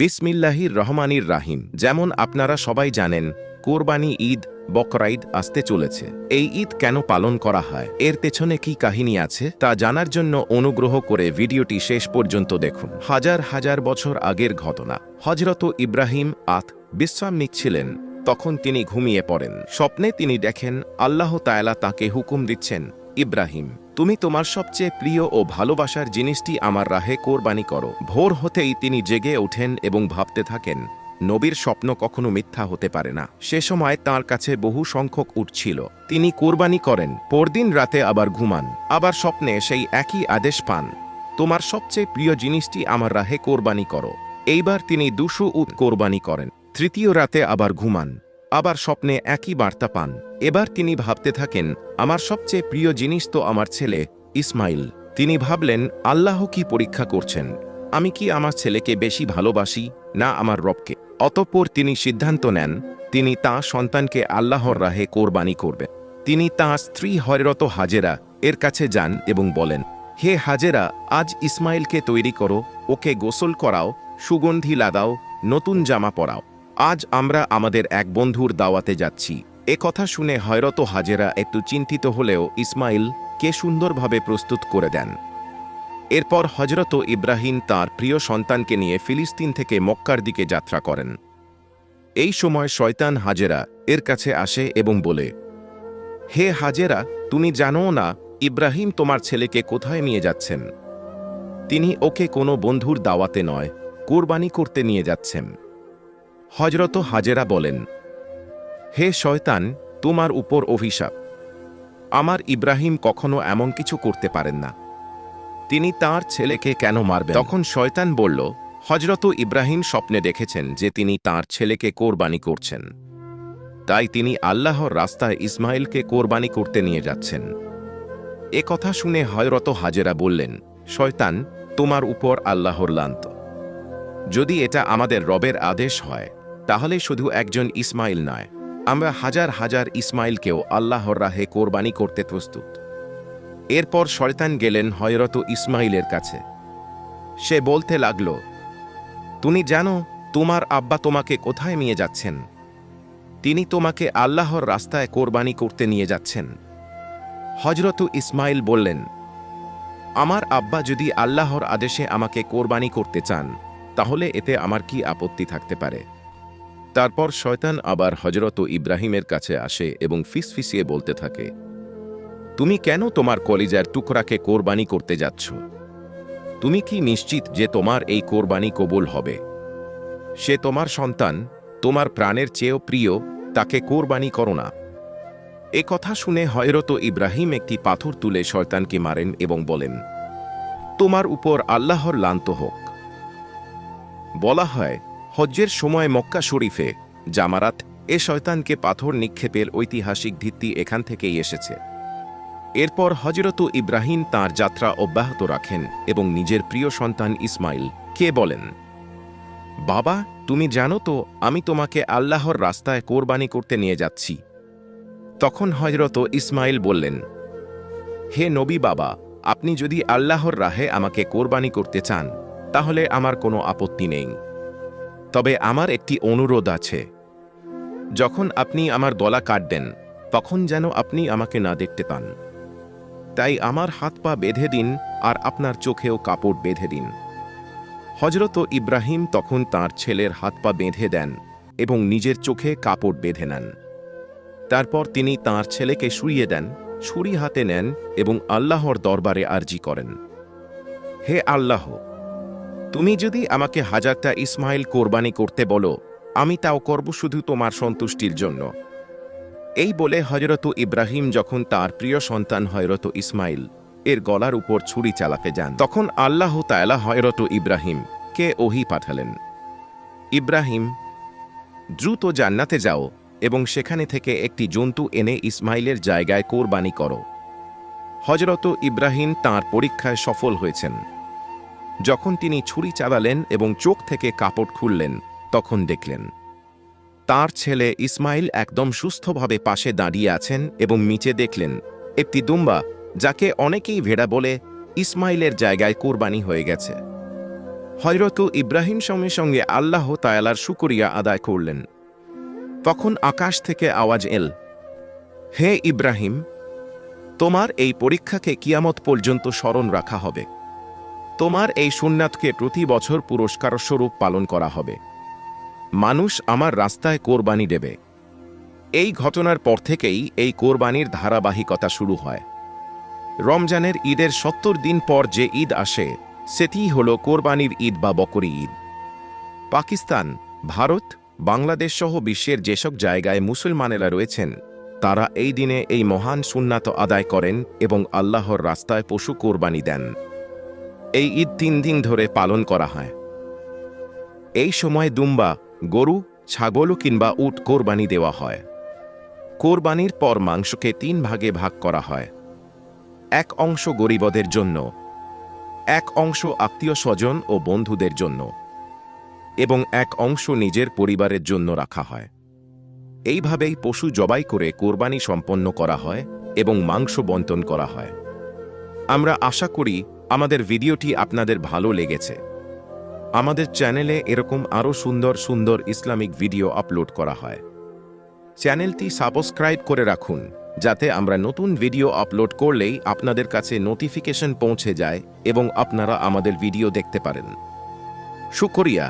বিসমিল্লাহির রহমানির রাহিম, যেমন আপনারা সবাই জানেন, কোরবানি ঈদ বকরাইদ আসতে চলেছে। এই ঈদ কেন পালন করা হয়? এর পেছনে কি কাহিনী আছে? তা জানার জন্য অনুগ্রহ করে ভিডিওটি শেষ পর্যন্ত দেখুন। হাজার হাজার বছর আগের ঘটনা। হজরত ইব্রাহিম আত বিশ্রাম নিচ্ছিলেন তখন তিনি ঘুমিয়ে পড়েন। স্বপ্নে তিনি দেখেন, আল্লাহ তায়ালা তাকে হুকুম দিচ্ছেন ইব্রাহিম, তুমি তোমার সবচেয়ে প্রিয় ও ভালোবাসার জিনিসটি আমার রাহে কোরবানি করো। ভোর হতেই তিনি জেগে ওঠেন এবং ভাবতে থাকেন, নবীর স্বপ্ন কখনো মিথ্যা হতে পারে না। সে সময় তার কাছে বহু সংখ্যক উঠছিল তিনি কোরবানি করেন, পরদিন রাতে আবার ঘুমান। আবার স্বপ্নে সেই একই আদেশ পান, তোমার সবচেয়ে প্রিয় জিনিসটি আমার রাহে কোরবানি করো। এইবার তিনি দুশো উট কোরবানি করেন। তৃতীয় রাতে আবার ঘুমান। আবার স্বপ্নে একই বার্তা পান। এবার তিনি ভাবতে থাকেন, আমার সবচেয়ে প্রিয় জিনিস তো আমার ছেলে, ইসমাইল। তিনি ভাবলেন, আল্লাহ কি পরীক্ষা করছেন? আমি কি আমার ছেলেকে বেশি ভালোবাসি না আমার রবকে? অতঃপর তিনি সিদ্ধান্ত নেন, তিনি তাঁর সন্তানকে আল্লাহর রাহে কোরবানি করবে তিনি তাঁর স্ত্রী হয়রত হাজেরা এর কাছে যান এবং বলেন, হে হাজেরা, আজ ইসমাইলকে তৈরি করো, ওকে গোসল করাও, সুগন্ধি লাগাও, নতুন জামা পরাও। আজ আমরা আমাদের এক বন্ধুর দাওয়াতে যাচ্ছি। এ কথা শুনে হয়রত হাজেরা একটু চিন্তিত হলেও ইসমাইল কে সুন্দরভাবে প্রস্তুত করে দেন। এরপর হজরত ইব্রাহিম তার প্রিয় সন্তানকে নিয়ে ফিলিস্তিন থেকে মক্কার দিকে যাত্রা করেন। এই সময় শয়তান হাজেরা এর কাছে আসে এবং বলে, হে হাজেরা, তুমি জানো না ইব্রাহিম তোমার ছেলেকে কোথায় নিয়ে যাচ্ছেন? তিনি ওকে কোনো বন্ধুর দাওয়াতে নয়, কোরবানি করতে নিয়ে যাচ্ছেন। হজরত হাজেরা বলেন, হে শয়তান, তোমার উপর অভিশাপ। আমার ইব্রাহিম কখনো এমন কিছু করতে পারেন না। তিনি তার ছেলেকে কেন মারবেন? তখন শয়তান বলল হজরত ইব্রাহিম স্বপ্নে দেখেছেন যে তিনি তার ছেলেকে কোরবানি করছেন। তাই তিনি আল্লাহর রাস্তায় ইসমাইলকে কোরবানি করতে নিয়ে যাচ্ছেন। এ কথা শুনে হয়রত হাজেরা বললেন, শয়তান, তোমার উপর আল্লাহর লান্ত। যদি এটা আমাদের রবের আদেশ হয় তাহলে শুধু একজন ইসমাইল নয়, আমরা হাজার হাজার ইসমাইলকেও আল্লাহর রাহে কোরবানি করতে প্রস্তুত। এরপর শয়তান গেলেন হয়রত ইসমাইলের কাছে। সে বলতে লাগল, তুমি জানো, তোমার আব্বা তোমাকে কোথায় নিয়ে যাচ্ছেন? তিনি তোমাকে আল্লাহর রাস্তায় কোরবানি করতে নিয়ে যাচ্ছেন। হজরত ইসমাইল বললেন, আমার আব্বা যদি আল্লাহর আদেশে আমাকে কোরবানি করতে চান, তাহলে এতে আমার কি আপত্তি থাকতে পারে? তারপর শয়তান আবার হজরত ইব্রাহিমের কাছে আসে এবং ফিসফিসিয়ে বলতে থাকে, তুমি কেন তোমার কলিজার টুকরাকে কোরবানি করতে যাচ্ছ? তুমি কি নিশ্চিত যে তোমার এই কোরবানি কবুল হবে? সে তোমার সন্তান, তোমার প্রাণের চেয়েও প্রিয়, তাকে কোরবানি করো না। এ কথা শুনে হয়রত ইব্রাহিম একটি পাথর তুলে শয়তানকে মারেন এবং বলেন, তোমার উপর আল্লাহর লান্ত হোক। বলা হয় হজ্জের সময় মক্কা শরীফে, জামারাত এ শয়তানকে পাথর নিক্ষেপের ঐতিহাসিক ভিত্তি এখান থেকেই এসেছে। এরপর হজরত ইব্রাহিম তার যাত্রা অব্যাহত রাখেন এবং নিজের প্রিয় সন্তান ইসমাইল কে বলেন, বাবা, তুমি জানো তো, আমি তোমাকে আল্লাহর রাস্তায় কোরবানি করতে নিয়ে যাচ্ছি। তখন হজরত ইসমাইল বললেন, হে নবী বাবা, আপনি যদি আল্লাহর রাহে আমাকে কোরবানি করতে চান, তাহলে আমার কোনো আপত্তি নেই। তবে আমার একটি অনুরোধ আছে। যখন আপনি আমার গলা কাটবেন, তখন যেন আপনি আমাকে না দেখতে পান। তাই আমার হাত পা বেঁধে দিন আর আপনার চোখেও কাপড় বেঁধে দিন। হজরত ইব্রাহিম তখন তার ছেলের হাত পা বেঁধে দেন এবং নিজের চোখে কাপড় বেঁধে নেন। তারপর তিনি তার ছেলেকে শুইয়ে দেন, ছুরি হাতে নেন এবং আল্লাহর দরবারে আর্জি করেন। হে আল্লাহ! তুমি যদি আমাকে হাজারটা ইসমাইল কোরবানি করতে বলো, আমি তাও করব শুধু তোমার সন্তুষ্টির জন্য। এই বলে হজরত ইব্রাহিম যখন তার প্রিয় সন্তান হয়রত ইসমাইল এর গলার উপর ছুরি চালাতে যান, তখন আল্লাহ তায়লা হয়রত ইব্রাহিম কে ওহি পাঠালেন। ইব্রাহিম, দ্রুত জান্নাতে যাও এবং সেখানে থেকে একটি জন্তু এনে ইসমাইলের জায়গায় কোরবানি করো। হজরত ইব্রাহিম তার পরীক্ষায় সফল হয়েছেন। যখন তিনি ছুরি চালালেন এবং চোখ থেকে কাপড় খুললেন, তখন দেখলেন, তার ছেলে ইসমাইল একদম সুস্থভাবে পাশে দাঁড়িয়ে আছেন এবং নিচে দেখলেন, একটি দুম্বা, যাকে অনেকেই ভেড়া বলে ইসমাইলের জায়গায় কোরবানি হয়ে গেছে। হয়রত ইব্রাহিম সঙ্গে সঙ্গে আল্লাহ তায়ালার শুকরিয়া আদায় করলেন। তখন আকাশ থেকে আওয়াজ এল, হে ইব্রাহিম, তোমার এই পরীক্ষাকে কিয়ামত পর্যন্ত স্মরণ রাখা হবে। তোমার এই সুন্নাতকে প্রতি বছর পুরস্কার স্বরূপ পালন করা হবে। মানুষ আমার রাস্তায় কোরবানি দেবে। এই ঘটনার পর থেকেই এই কোরবানির ধারাবাহিকতা শুরু হয়। রমজানের ঈদের সত্তর দিন পর যে ঈদ আসে, সেটিই হল কোরবানির ঈদ বা বকরি ঈদ। পাকিস্তান, ভারত, বাংলাদেশ সহ বিশ্বের যেসব জায়গায় মুসলমানেরা রয়েছেন, তারা এই দিনে এই মহান সুন্নাত আদায় করেন এবং আল্লাহর রাস্তায় পশু কোরবানি দেন। এই ঈদ তিন দিন ধরে পালন করা হয়। এই সময় দুম্বা, গরু, ছাগল কিংবা উট কোরবানি দেওয়া হয়। কোরবানির পর মাংসকে তিন ভাগে ভাগ করা হয়। এক অংশ গরিবদের জন্য, এক অংশ আত্মীয় স্বজন ও বন্ধুদের জন্য এবং এক অংশ নিজের পরিবারের জন্য রাখা হয়। এইভাবেই পশু জবাই করে কোরবানি সম্পন্ন করা হয় এবং মাংস বন্টন করা হয়। আমরা আশা করি আমাদের ভিডিওটি আপনাদের ভালো লেগেছে। আমাদের চ্যানেলে এরকম আরও সুন্দর সুন্দর ইসলামিক ভিডিও আপলোড করা হয়। চ্যানেলটি সাবস্ক্রাইব করে রাখুন, যাতে আমরা নতুন ভিডিও আপলোড করলেই আপনাদের কাছে নোটিফিকেশন পৌঁছে যায় এবং আপনারা আমাদের ভিডিও দেখতে পারেন। শুকরিয়া।